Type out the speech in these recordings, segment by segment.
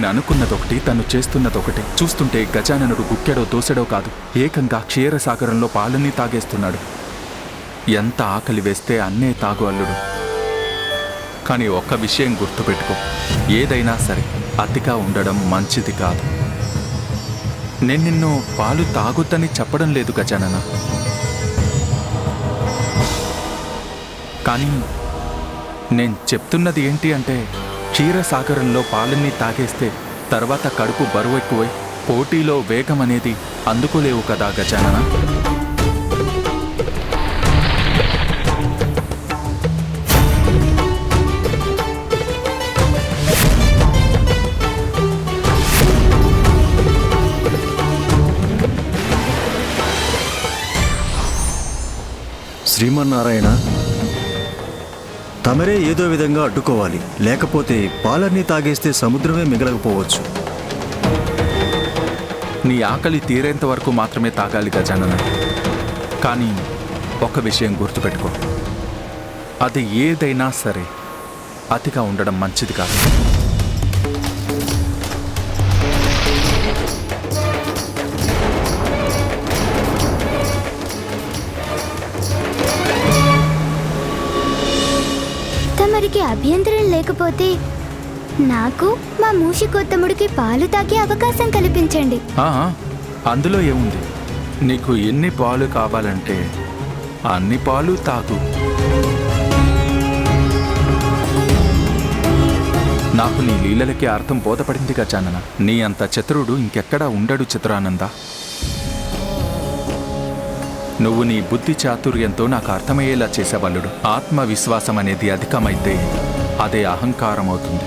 నేను అనుకున్నదొకటి తను చేస్తున్నదొకటి. చూస్తుంటే గజాననుడు గుక్కెడో దోసెడో కాదు. ఏకంగా క్షీరసాగరంలో పాలన్నీ తాగేస్తున్నాడు. ఎంత ఆకలి వేస్తే అన్నే తాగు అల్లుడు. కానీ ఒక్క విషయం గుర్తుపెట్టుకో. ఏదైనా సరే అతిగా ఉండడం మంచిది కాదు. నేను నిన్ను పాలు తాగొద్దని చెప్పడం లేదు గజానన. కానీ నేను చెప్తున్నది ఏంటి అంటే క్షీరసాగరంలో పాలన్నీ తాగేస్తే తర్వాత కడుపు బరువు ఎక్కువై పోటీలో వేగం అనేది అందుకోలేవు కదా గజానన. శ్రీమన్నారాయణ తమరే ఏదో విధంగా అడ్డుకోవాలి. లేకపోతే పాలన్నీ తాగేస్తే సముద్రమే మిగలకపోవచ్చు. నీ ఆకలి తీరేంత వరకు మాత్రమే తాగాలి గజానన. కానీ ఒక విషయం గుర్తుపెట్టుకో. అది ఏదైనా సరే అతిగా ఉండడం మంచిది కాదు. అభ్యంతరం లేకపోతే నాకు మా మూషి కొత్తముడికి పాలు తాగే అవకాశం కల్పించండి. ఆ, అందులో ఏముంది? నీకు ఎన్ని పాలు కావాలంటే అన్ని పాలు తాగు. నాకు నీ లీలలకి అర్థం బోధపడింది గజానన నీ అంత చతురుడు ఇంకెక్కడా ఉండడు చిత్రానంద. నువ్వు నీ బుద్ధి చాతుర్యంతో నాకు అర్థమయ్యేలా చేసేవాళ్ళుడు. ఆత్మవిశ్వాసం అనేది అధికమైతే అదే అహంకారం అవుతుంది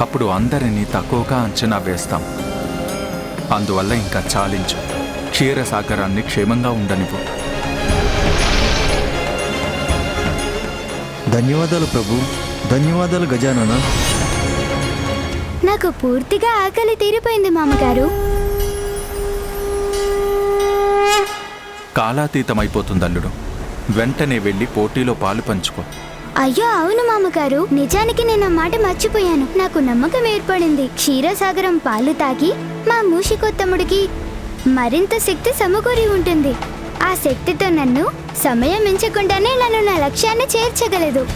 అప్పుడు అందరినీ తక్కువగా అంచనా వేస్తాం. అందువల్ల ఇంకా చాలించు. క్షీరసాగరాన్ని క్షేమంగా ఉండనివ్వు. ధన్యవాదాలు ప్రభు. ధన్యవాదాలు గజానన. నాకు పూర్తిగా ఆకలి తీరిపోయింది మామగారు. కాలాతీతమైపోతుందల్లుడు వెంటనే వెళ్ళి పోటీలో పాలు పంచుకో. అయ్యో అవును మామగారు. నిజానికి నేను ఆ మాట మర్చిపోయాను. నాకు నమ్మకం ఏర్పడింది. క్షీరసాగరం పాలు తాగి మా మూషికొత్తముడికి మరింత శక్తి సమకూరి ఉంటుంది. ఆ శక్తితో నన్ను సమయం మించకుండానే నన్ను నా లక్ష్యాన్ని చేర్చగలదు.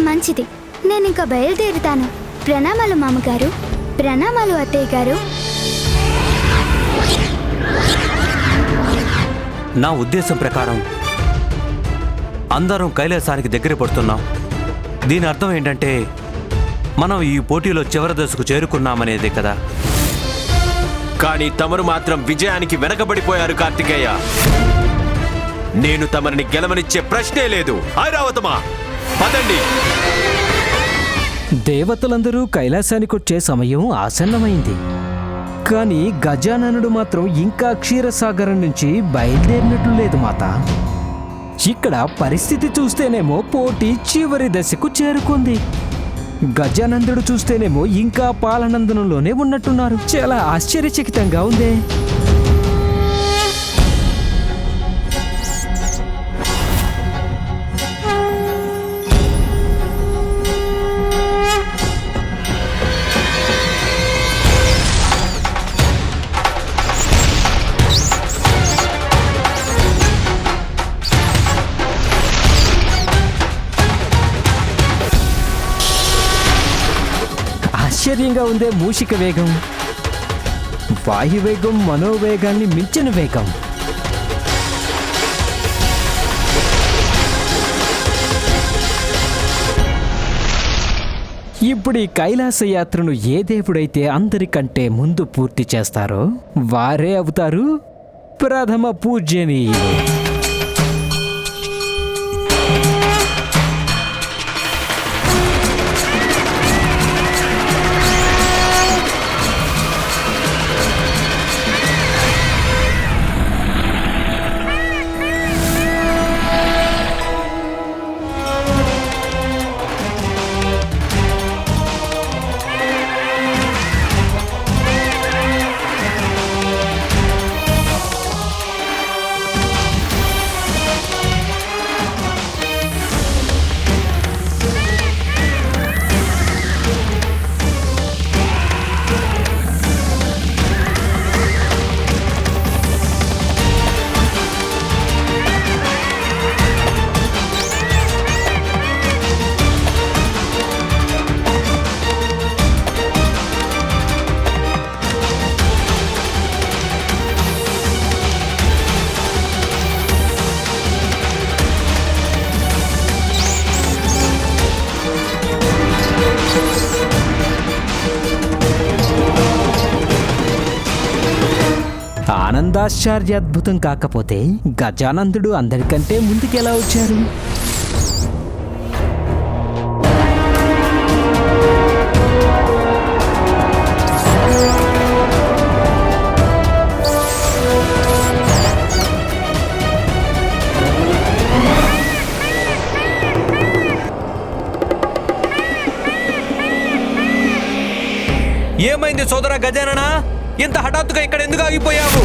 మంచిది. నేను ఇంకా బయలుదేరుతాను. ప్రణామాలు మామగారు. ప్రణామాలు అత్తయ్య గారు. నా ఉద్దేశం ప్రకారం అందరం కైలాసానికి దగ్గర పడుతున్నాం. దీని అర్థం ఏంటంటే మనం ఈ పోటీలో చివరి దశకు చేరుకున్నామనేదే కదా. కానీ తమరు మాత్రం విజయానికి వెనకబడిపోయారు కార్తికేయ. నేను తమరిని గెలవనిచ్చే ప్రశ్నే లేదు. ఐరావతమా పదండి. దేవతలందరూ కైలాసానికొచ్చే సమయం ఆసన్నమైంది. కానీ గజాననుడు మాత్రం ఇంకా క్షీరసాగరం నుంచి బయలుదేరినట్లు లేదు మాత. ఇక్కడ పరిస్థితి చూస్తేనేమో పోటీ చివరి దశకు చేరుకుంది. గజానందుడు చూస్తేనేమో ఇంకా పాలనందనంలోనే ఉన్నట్టున్నారు. చాలా ఆశ్చర్యచకితంగా ఉందే. ఆశ్చర్యంగా ఉందే మూషిక వేగం. వాయువేగం మనోవేగాన్ని మించిన వేగం. ఇప్పుడు ఈ కైలాస యాత్రను ఏ దేవుడైతే అందరికంటే ముందు పూర్తి చేస్తారో వారే అవుతారు ప్రథమ పూజ్యని. మహదాశ్చర్యాద్భుతం కాకపోతే గజానందుడు అందరికంటే ముందుకెలా వచ్చారు? ఏమైంది సోదర గజానన? ఇంత హఠాత్తుగా ఇక్కడ ఎందుకు ఆగిపోయావు?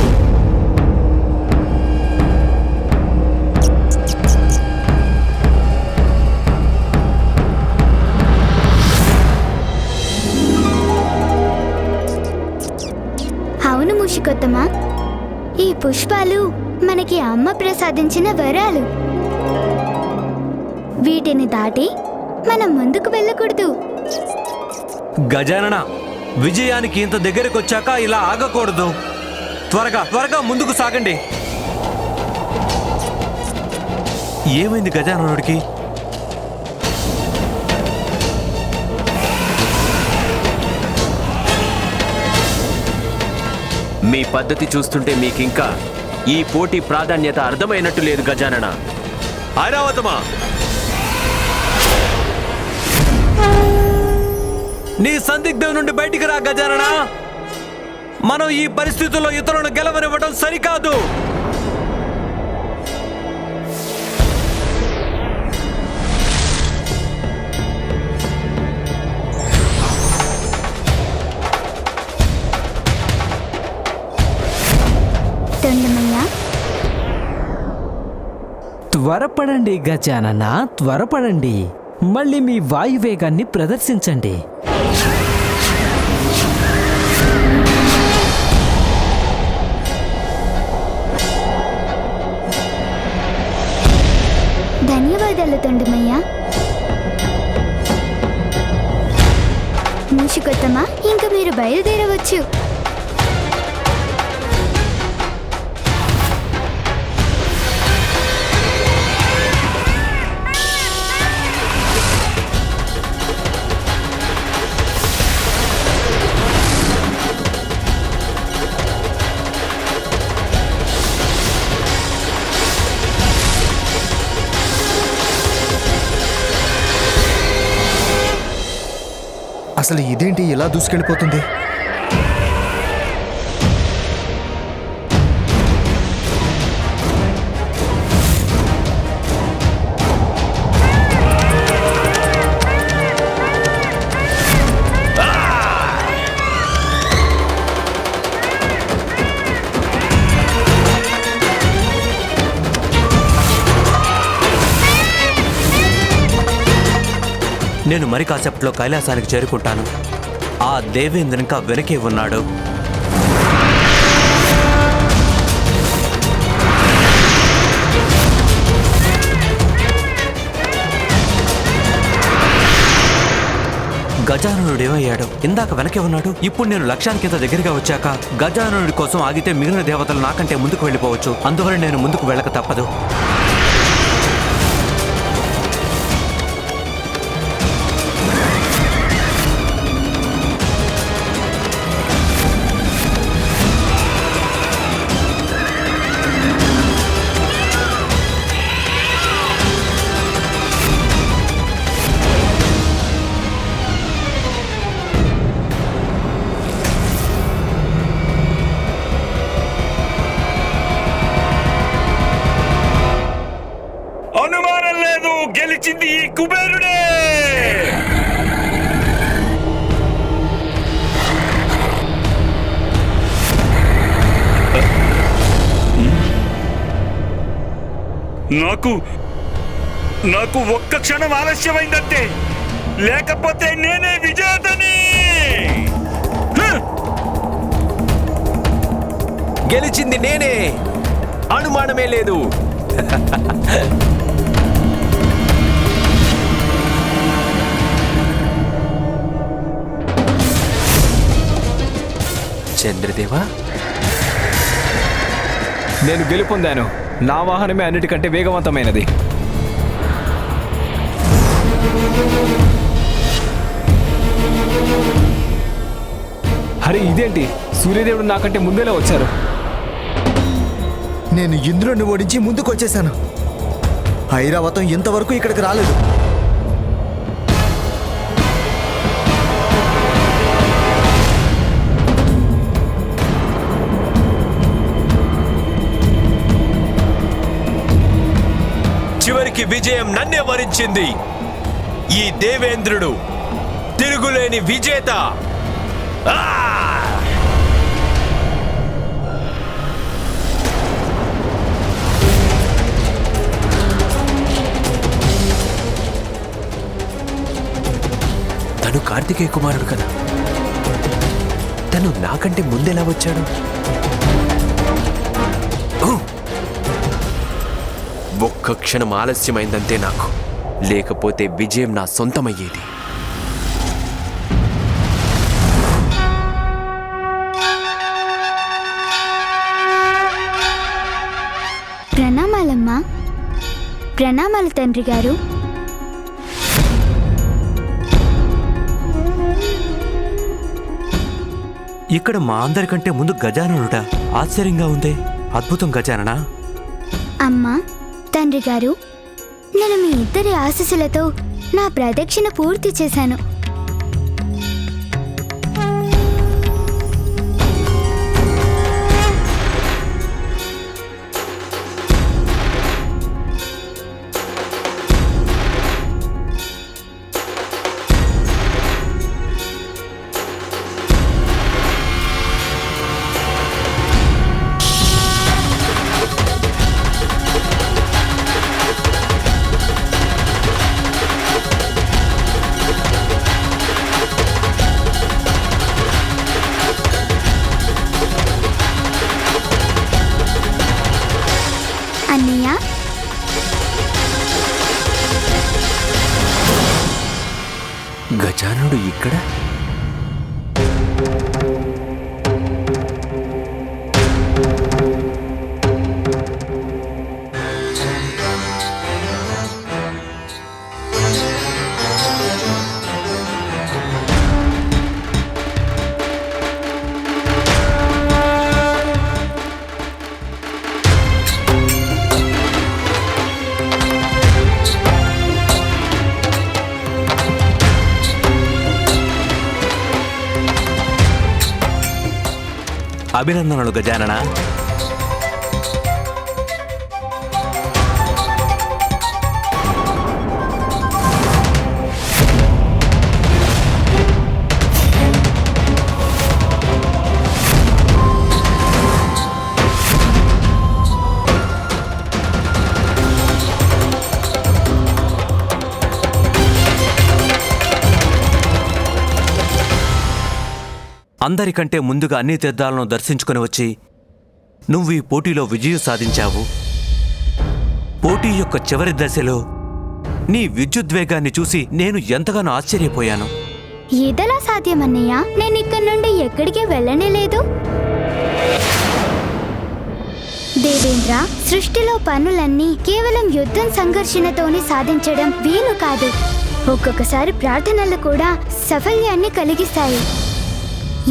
అవును ఈ పుష్పాలు మనకి అమ్మ ప్రసాదించిన వరాలు. వీటిని దాటి మనం ముందుకు వెళ్ళకూడదు. గజానన విజయానికి ఇంత దగ్గరకు వచ్చాక ఇలా ఆగకూడదు. త్వరగా త్వరగా ముందుకు సాగండి. ఏమైంది గజాననుడికి? మీ పద్ధతి చూస్తుంటే మీకింకా ఈ పోటీ ప్రాధాన్యత అర్థమైనట్టు లేదు గజానన. ఐరావతమా? నీ సందిగ్ధం నుండి బయటికి రా గజానన. మనం ఈ పరిస్థితుల్లో ఇతరులను గెలవనివ్వడం సరికాదు. త్వరపడండి గజానన త్వరపడండి. మళ్ళీ మీ వాయువేగాన్ని ప్రదర్శించండి. ధన్యవాదాలు తొండమయ్య. మూషికొత్తమా ఇంక మీరు బయలుదేరవచ్చు. అసలు ఇదేంటి ఇలా దూసుకెళ్ళిపోతుంది? నేను మరి కాసేపట్లో కైలాసానికి చేరుకుంటాను. ఆ దేవేంద్ర ఇంకా వెనకే ఉన్నాడు. గజానుడు ఏమయ్యాడు? ఇందాక వెనకే ఉన్నాడు. ఇప్పుడు నేను లక్ష్యానికి ఇంత దగ్గరగా వచ్చాక గజానుడి కోసం ఆగితే మిగిలిన దేవతలు నాకంటే ముందుకు వెళ్ళిపోవచ్చు. అందువల్ల నేను ముందుకు వెళ్ళక తప్పదు. నాకు నాకు ఒక్క క్షణం ఆలస్యమైందంటే లేకపోతే నేనే విజేతని! గెలిచింది నేనే! అనుమానమే లేదు. చంద్రదేవా? నేను గెలుపొందాను. నా వాహనమే అన్నిటికంటే వేగవంతమైనది. అరే ఇదేంటి? సూర్యదేవుడు నాకంటే ముందేలా వచ్చారు. నేను ఇంద్రుడిని ఓడించి ముందుకు వచ్చేసాను ఐరావతం ఇంతవరకు ఇక్కడికి రాలేదు. మంచి విజయం నన్నే వరించింది. ఈ దేవేంద్రుడు తిరుగులేని విజేత. ఆ! తను కార్తికేయ కుమారుడు కదా. తను నాకంటే ముందెలా వచ్చాడు? ఒక్క క్షణం ఆలస్యమైందంతే నాకు. లేకపోతే విజయం నా సొంతమయ్యేది. ప్రణామాలమ్మా. ప్రణామాలు తండ్రి గారు. ఇక్కడ మా అందరికంటే ముందు గజాననుడా ఆశ్చర్యంగా ఉంది. అద్భుతం గజాననా? అమ్మా తండ్రి గారు నేను మీ ఇద్దరి ఆశీస్సులతో నా ప్రదక్షిణ పూర్తి చేశాను. అన్నయ్య? గజానుడు ఇక్కడ? అభినందనలు గజానన అందరికంటే ముందుగా అన్ని తీర్థాలను దర్శించుకుని వచ్చి నువ్వు ఈ పోటీలో విజయం సాధించావు. పోటీ యొక్క చివరి దశలో నీ విద్యుద్వేగాన్ని చూసి నేను ఎంతగానో ఆశ్చర్యపోయాను. ఇదెలా సాధ్యమన్నయ్య? నేను ఇక్కడి నుండి ఎక్కడికి వెళ్ళనే లేదు. దేవేంద్ర సృష్టిలో పనులన్నీ కేవలం యుద్ధం సంఘర్షణతోనే సాధించడం వీలు కాదు. ఒక్కొక్కసారి ప్రార్థనలు కూడా సఫల్యాన్ని కలిగిస్తాయి.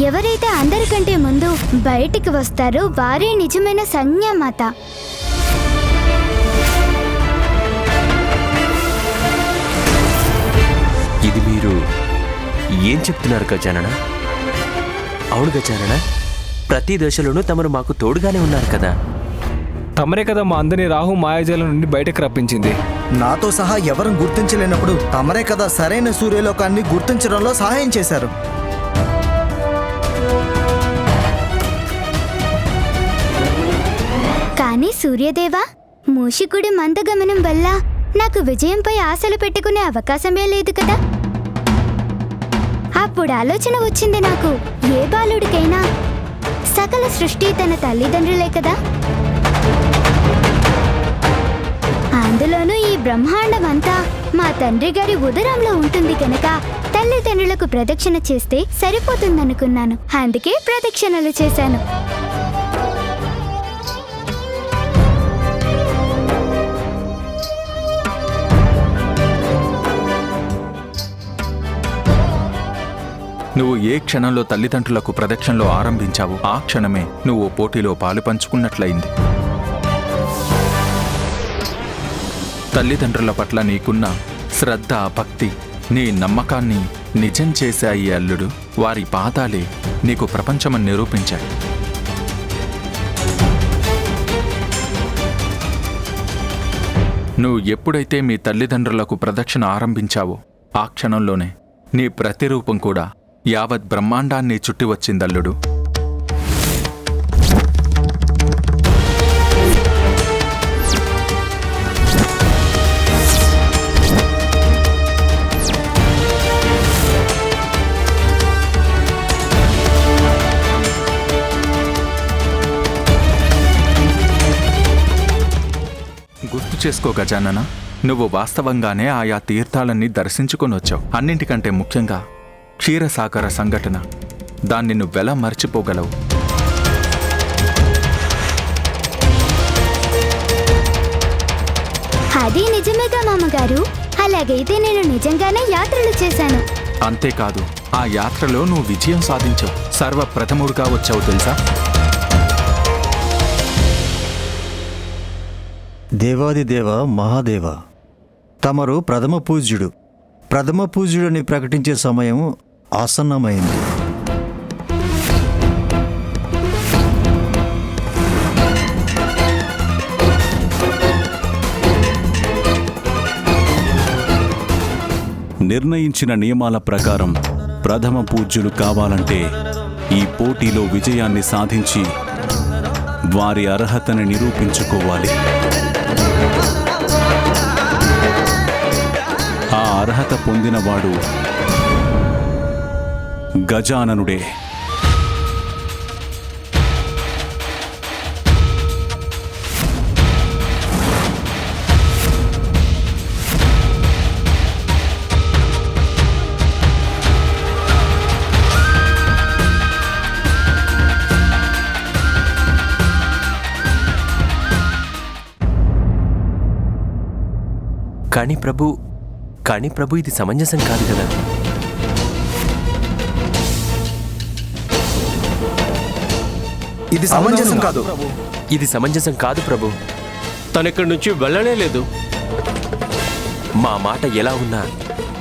ఎవరైతే అందరికంటే ముందు బయటికి వస్తారో వారే నిజమైన సంజ్ఞామాత. ఇది మీరు ఏం చెప్తున్నారు గజానన? అవును గజానన ప్రతి దశలోనూ తమరు మాకు తోడుగానే ఉన్నారు కదా? తమరే కదా మా అందరినీ రాహు మాయాజాలం నుండి బయటకు రప్పించింది. నాతో సహా ఎవరం గుర్తించలేనప్పుడు తమరే కదా సరైన సూర్యలోకాన్ని గుర్తించడంలో సహాయం చేశారు. సూర్యదేవా మూషికుడి మందగమనం వల్ల నాకు విజయంపై ఆశలు పెట్టుకునే అవకాశమే లేదు కదా. అప్పుడు ఆలోచన వచ్చింది నాకు ఏ బాలుడికైనా సకల సృష్టి తన తల్లిదండ్రులే కదా. అందులోనూ ఈ బ్రహ్మాండం అంతా మా తండ్రి గారి ఉదరంలో ఉంటుంది కనుక తల్లిదండ్రులకు ప్రదక్షిణ చేస్తే సరిపోతుందనుకున్నాను. అందుకే ప్రదక్షిణలు చేశాను. నువ్వు ఏ క్షణంలో తల్లిదండ్రులకు ప్రదక్షిణలో ఆరంభించావు ఆ క్షణమే నువ్వు పోటీలో పాలు పంచుకున్నట్లయింది. తల్లిదండ్రుల పట్ల నీకున్న శ్రద్ధ భక్తి నీ నమ్మకాన్ని నిజం చేశాయి అల్లుడు. వారి పాదాలే నీకు ప్రపంచమని నిరూపించాయి. నువ్వు ఎప్పుడైతే మీ తల్లిదండ్రులకు ప్రదక్షిణ ఆరంభించావో ఆ క్షణంలోనే నీ ప్రతిరూపం కూడా యావత్ బ్రహ్మాండాన్ని చుట్టి వచ్చిందల్లుడు. గుర్తు చేసుకో గజానన నువ్వు వాస్తవంగానే ఆయా తీర్థాలన్నీ దర్శించుకొని వచ్చావు అన్నింటికంటే ముఖ్యంగా క్షీరసాగర సంఘటన. దాన్ని నువ్వెలా మర్చిపోగలవు. అది నిజమేగా మామగారు. అలాగైతే నేను నిజంగానే యాత్రలు చేశాను. అంతేకాదు ఆ యాత్రలో నువ్వు విజయం సాధించావు. సర్వప్రథముడుగా వచ్చావు తెలుసా? దేవాది దేవ మహాదేవ. తమరు ప్రథమ పూజ్యుడు. ప్రథమ పూజ్యుడని ప్రకటించే సమయం ఆసన్నమైంది. నిర్ణయించిన నియమాల ప్రకారం ప్రథమ పూజ్యులు కావాలంటే ఈ పోటీలో విజయాన్ని సాధించి వారి అర్హతని నిరూపించుకోవాలి. ఆ అర్హత పొందినవాడు గజాననుడే. కానీ ప్రభు కానీ ప్రభు ఇది సమంజసం కాదు కదా? ఇది సమంజసం కాదు. ఇది సమంజసం కాదు ప్రభు. తనెక్కడి నుంచి వెళ్ళనే లేదు. మా మాట ఎలా ఉన్నా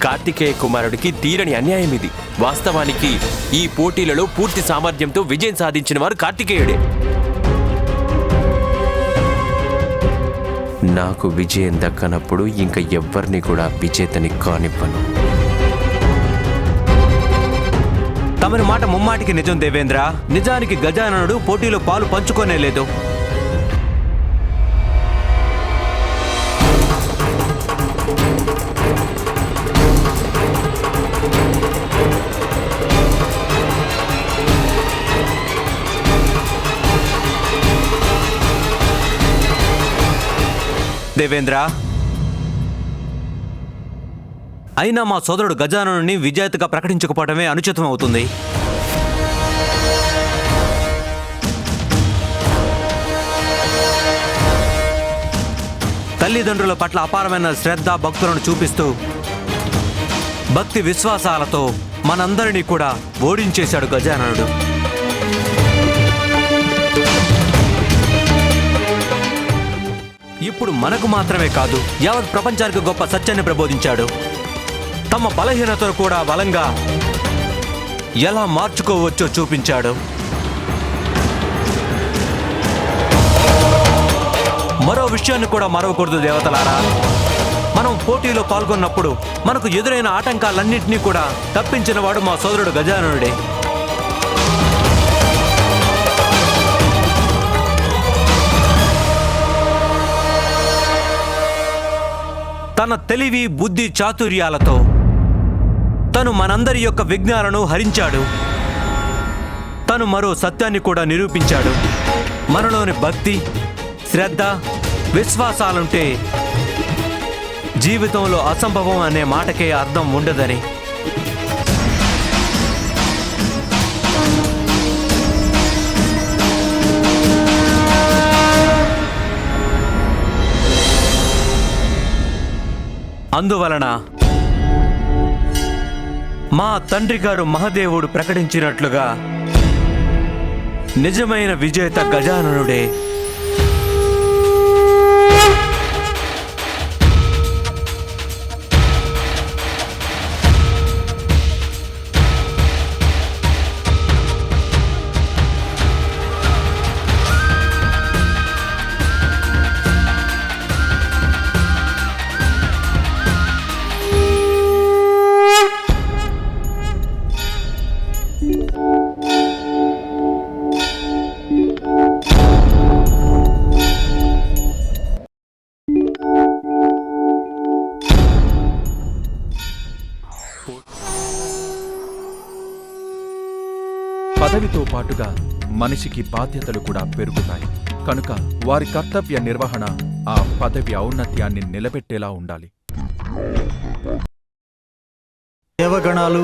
కార్తికేయ కుమారుడికి తీరని అన్యాయం ఇది. వాస్తవానికి ఈ పోటీలలో పూర్తి సామర్థ్యంతో విజయం సాధించిన వారు కార్తికేయుడే. నాకు విజయం దక్కనప్పుడు ఇంకా ఎవ్వరిని కూడా విజేతని కానివ్వను. ఆమెను మాట ముమ్మాటికి నిజం దేవేంద్ర. నిజానికి గజాననుడు పోటీలో పాలు పంచుకోనే లేదు. దేవేంద్ర అయినా మా సోదరుడు గజాననుని విజేతగా ప్రకటించకపోవడమే అనుచితం అవుతుంది తల్లిదండ్రుల పట్ల అపారమైన శ్రద్ధ భక్తులను చూపిస్తూ భక్తి విశ్వాసాలతో మనందరినీ కూడా ఓడించేశాడు గజాననుడు. ఇప్పుడు మనకు మాత్రమే కాదు యావత్ ప్రపంచానికి గొప్ప సత్యాన్ని ప్రబోధించాడు. తమ బలహీనతను కూడా బలంగా ఎలా మార్చుకోవచ్చో చూపించాడు. మరో విషయాన్ని కూడా మరవకూడదు దేవతలారా. మనం పోటీలో పాల్గొన్నప్పుడు మనకు ఎదురైన ఆటంకాలన్నింటినీ కూడా తప్పించిన వాడు మా సోదరుడు గజాననుడే. తన తెలివి బుద్ధి చాతుర్యాలతో తను మనందరి యొక్క విఘ్నాలను హరించాడు. తను మరో సత్యాన్ని కూడా నిరూపించాడు. మనలోని భక్తి శ్రద్ధ విశ్వాసాలుంటే జీవితంలో అసంభవం అనే మాటకే అర్థం ఉండదని. అందువలన మా తండ్రి గారు మహదేవుడు ప్రకటించినట్లుగా నిజమైన విజేత గజాననుడే పాటుగా మనిషికి బాధ్యతలు కూడా పెరుగుతాయి. కనుక వారి కర్తవ్య నిర్వహణ ఆ పదవి ఔన్నత్యాన్ని నిలబెట్టేలా ఉండాలి. దేవగణాలు